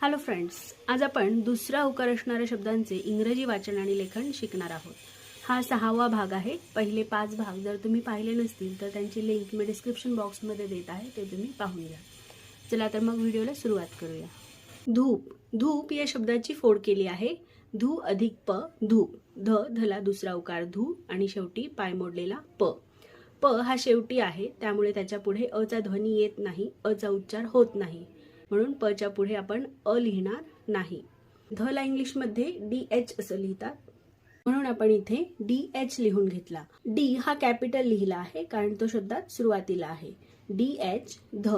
Hello friends आज आपण दुसरा उकार असणाऱ्या शब्दांचे इंग्रजी वाचन आणि लेखन शिकणार आहोत. हा सहावा भाग आहे. पहिले पाच भाग जर तुम्ही पाहिले नसतील तर त्यांची लिंक मी डिस्क्रिप्शन बॉक्समध्ये देत आहे ते तुम्ही पाहून घ्या. चला तर मग व्हिडिओला सुरुवात करूया. धूप धूप या शब्दाची फोड केली आहे. धू अधिक प धूप ध धला दुसरा उकार धू आणि शेवटी पाय मोडलेला प. प हा शेवटी आहे त्यामुळे त्याच्या पुढे अचा ध्वनी येत नाही अचा उच्चार होत नाही. म्हणून पच्या पुढे आपण अ लिहिणार नाही. धला इंग्लिशमध्ये डी एच असं लिहितात. म्हणून आपण इथे डी एच लिहून घेतला. डी हा कॅपिटल लिहिला आहे कारण तो शब्दात सुरुवातीला आहे. डी एच ध.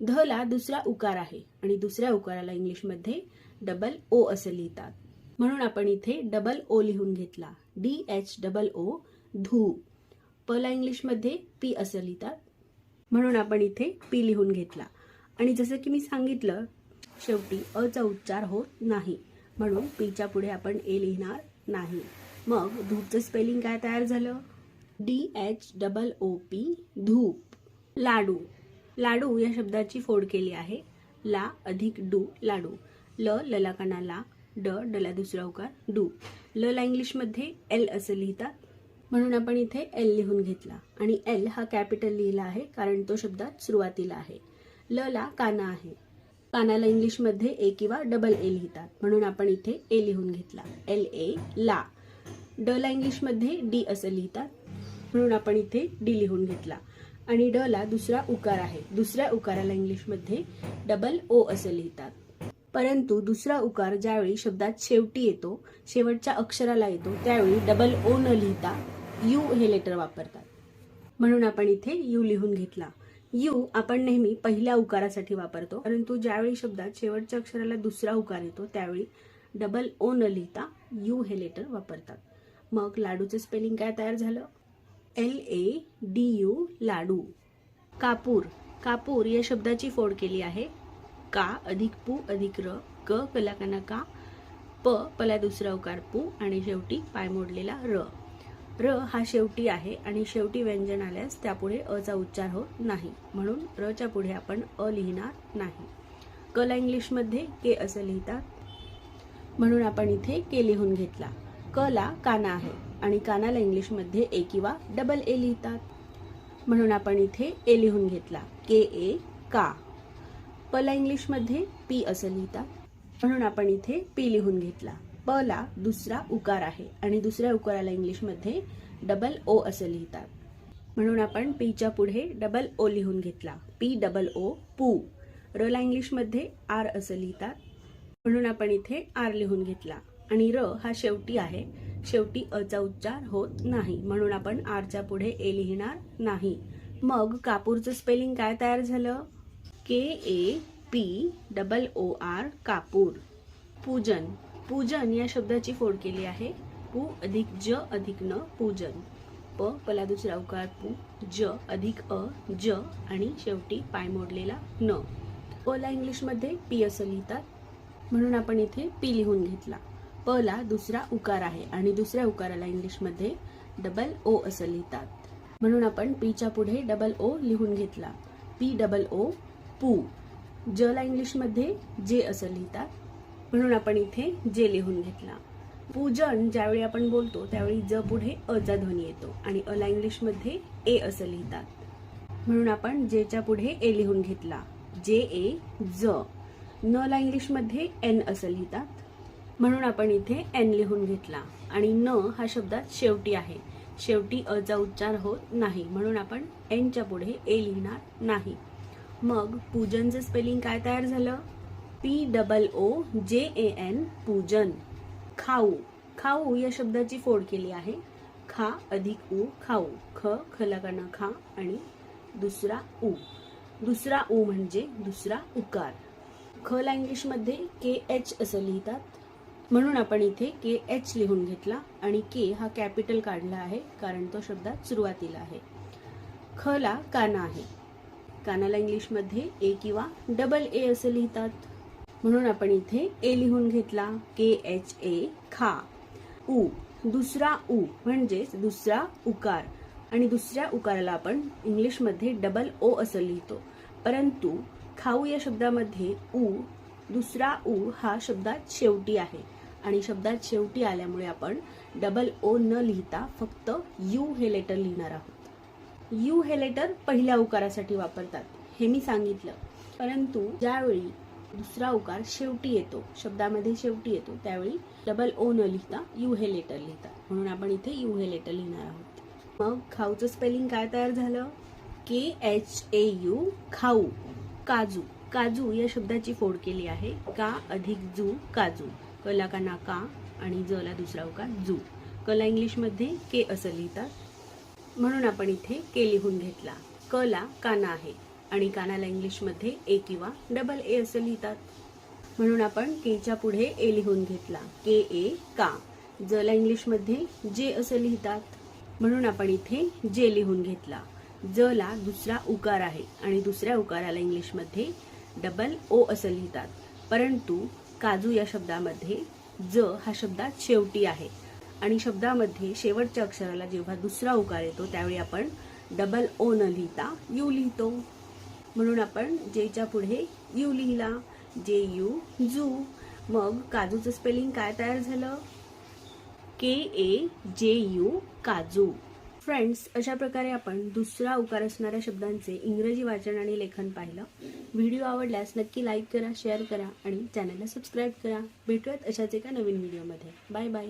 धला दुसरा उकार आहे आणि दुसऱ्या उकाराला इंग्लिशमध्ये डबल ओ असं लिहितात. म्हणून आपण इथे डबल ओ लिहून घेतला. डी एच डबल ओ धू. पला इंग्लिशमध्ये पी असं लिहितात. म्हणून आपण इथे पी लिहून घेतला. आणि जसं की मी सांगितलं शेवटी अचा उच्चार होत नाही. म्हणून पीच्या पुढे आपण ए लिहिणार नाही. मग धूपचं स्पेलिंग काय तयार झालं? D H double O P धूप. लाडू. लाडू या शब्दाची फोड केली आहे. ला अधिक डू लाडू. ल ललाकाना ला ड डला दुसरा उकार डू. ल ला इंग्लिशमध्ये एल असं लिहितात. म्हणून आपण इथे एल लिहून घेतला. आणि एल हा कॅपिटल लिहिला आहे कारण तो शब्दात सुरुवातीला आहे. ल ला काना आहे. कानाला इंग्लिशमध्ये ए किंवा डबल ए लिहितात. म्हणून आपण इथे ए लिहून घेतला. एल ए ला. ड ला इंग्लिशमध्ये डी असं लिहितात. म्हणून आपण इथे डी लिहून घेतला. आणि ड ला दुसरा उकार आहे. दुसऱ्या उकाराला इंग्लिशमध्ये डबल ओ असं लिहितात. परंतु दुसरा उकार ज्यावेळी शब्दात शेवटी येतो शेवटच्या अक्षराला येतो त्यावेळी डबल ओ न लिहिता यू हे लेटर वापरतात. म्हणून आपण इथे यू लिहून घेतला. यू आपण नेहमी पहिल्या उकारासाठी वापरतो. परंतु ज्यावेळी शब्दात शेवटच्या अक्षराला दुसरा उकार येतो त्यावेळी डबल ओ न लिहिता यू हे लेटर वापरतात. मग लाडूचं स्पेलिंग काय तयार झालं? एल ए डी यू लाडू. कापूर. कापूर या शब्दाची फोड केली आहे. का अधिक पू अधिक र क कलाकाना का प पला दुसरा उकार पू आणि शेवटी पाय मोडलेला र. र हा शेवटी आहे आणि शेवटी व्यंजन आल्यास त्यापुढे अचा उच्चार होत नाही. म्हणून रच्या पुढे आपण अ लिहिणार नाही. कला इंग्लिशमध्ये के असं लिहितात. म्हणून आपण इथे के लिहून घेतला. कला काना आहे आणि कानाला इंग्लिशमध्ये ए किंवा डबल ए लिहितात. म्हणून आपण इथे ए लिहून घेतला. के ए का. पला इंग्लिशमध्ये पी असं लिहितात. म्हणून आपण इथे पी लिहून घेतला. प ला दुसरा उकार आहे आणि दुसऱ्या उकाराला इंग्लिशमध्ये डबल ओ असं लिहितात. म्हणून आपण पीच्या पुढे डबल ओ लिहून घेतला. पी डबल ओ पू. र ला इंग्लिशमध्ये आर असं लिहितात. म्हणून आपण इथे आर लिहून घेतला. आणि र हा शेवटी आहे. शेवटी अचा उच्चार होत नाही. म्हणून आपण आरच्या पुढे ए लिहिणार नाही. मग कापूरचं स्पेलिंग काय तयार झालं? K A P double O R कापूर. पूजन. पूजन या शब्दाची फोड केली आहे. पू अधिक ज अधिक न पूजन. प पला दुसरा उकार पू ज अधिक अ ज आणि शेवटी पाय मोडलेला न. प ला इंग्लिशमध्ये पी असं लिहितात. म्हणून आपण इथे पी लिहून घेतला. प ला दुसरा उकार आहे आणि दुसऱ्या उकाराला इंग्लिशमध्ये डबल ओ असं लिहितात. म्हणून आपण पीच्या पुढे डबल ओ लिहून घेतला. पी डबल ओ पू. ज ला इंग्लिशमध्ये जे असं लिहितात. म्हणून आपण इथे जे लिहून घेतला. पूजन ज्यावेळी आपण बोलतो त्यावेळी ज पुढे अचा ध्वनी येतो आणि अला इंग्लिशमध्ये ए असं लिहितात. म्हणून आपण जेच्या पुढे ए लिहून घेतला जे ए ज. न ला इंग्लिशमध्ये एन असं लिहितात. म्हणून आपण इथे एन लिहून घेतला आणि न हा शब्दात शेवटी आहे. शेवटी अचा उच्चार होत नाही. म्हणून आपण एनच्या पुढे ए लिहिणार नाही. मग पूजनचं स्पेलिंग काय तयार झालं? पी डबल ओ जे ए एन पूजन. खाऊ. खाऊ या शब्दाची फोड केली आहे. खा अधिक उ खाऊ. ख खलाकाना खा आणि दुसरा उ दुसरा उ म्हणजे दुसरा उकार. ख ला इंग्लिशमध्ये के एच असं लिहितात. म्हणून आपण इथे के एच लिहून घेतला आणि के हा कॅपिटल काढला आहे कारण तो शब्दात सुरुवातीला आहे. ख ला काना आहे. कानाला इंग्लिशमध्ये ए किंवा डबल ए असं लिहितात. म्हणून आपण इथे ए लिहून घेतला के एच ए खा. उ. दुसरा उ म्हणजेच दुसरा उकार. आणि दुसऱ्या उकाराला आपण इंग्लिशमध्ये डबल ओ असं लिहितो. परंतु खाऊ या शब्दामध्ये उ दुसरा उ हा शब्दात शेवटी आहे. आणि शब्दात शेवटी आल्यामुळे आपण डबल ओ न लिहिता फक्त यू हे लेटर लिहिणार आहोत. यू हे लेटर पहिल्या उकारासाठी वापरतात हे मी सांगितलं. परंतु ज्यावेळी दुसरा उकार शेवटी येतो. शब्दामध्ये शेवटी येतो. त्यावेळी डबल ओ न लिहिता यू हे लेटर लिहितात म्हणून आपण इथे यू हे लेटर लिहिणार आहोत. मग खाऊचं स्पेलिंग काय तयार झालं? के एच ए यू खाऊ काजू. काजू या शब्दाची फोड केली आहे. का अधिक जू काजू. कला का ना का आणि जला दुसरा उकार जू. कला इंग्लिशमध्ये के असं लिहितात. म्हणून आपण इथे के लिहून घेतला. कला काना आहे. आणि कानाला इंग्लिशमध्ये ए किंवा डबल ए असं लिहितात. म्हणून आपण केच्या पुढे ए लिहून घेतला. के ए का जला इंग्लिशमध्ये जे असं लिहितात. म्हणून आपण इथे जे लिहून घेतला. जला दुसरा उकार आहे आणि दुसऱ्या उकाराला इंग्लिशमध्ये डबल ओ असं लिहितात. परंतु काजू या शब्दामध्ये ज हा शब्दात शेवटी आहे. आणि शब्दामध्ये शेवटच्या अक्षराला जेव्हा दुसरा उकार येतो त्यावेळी आपण डबल ओ न लिहिता यू लिहितो. म्हणून आपण जेच्या पुढे यू लिहिला जे यू जू. मग काजूचं स्पेलिंग काय तयार झालं? के ए जे यू काजू. फ्रेंड्स अशा प्रकारे आपण दुसरा उकार असणाऱ्या शब्दांचे इंग्रजी वाचन आणि लेखन पाहिलं. व्हिडिओ आवडल्यास नक्की लाईक करा शेअर करा आणि चॅनलला सबस्क्राईब करा. भेटूयात अशाच एका नवीन व्हिडिओमध्ये बाय बाय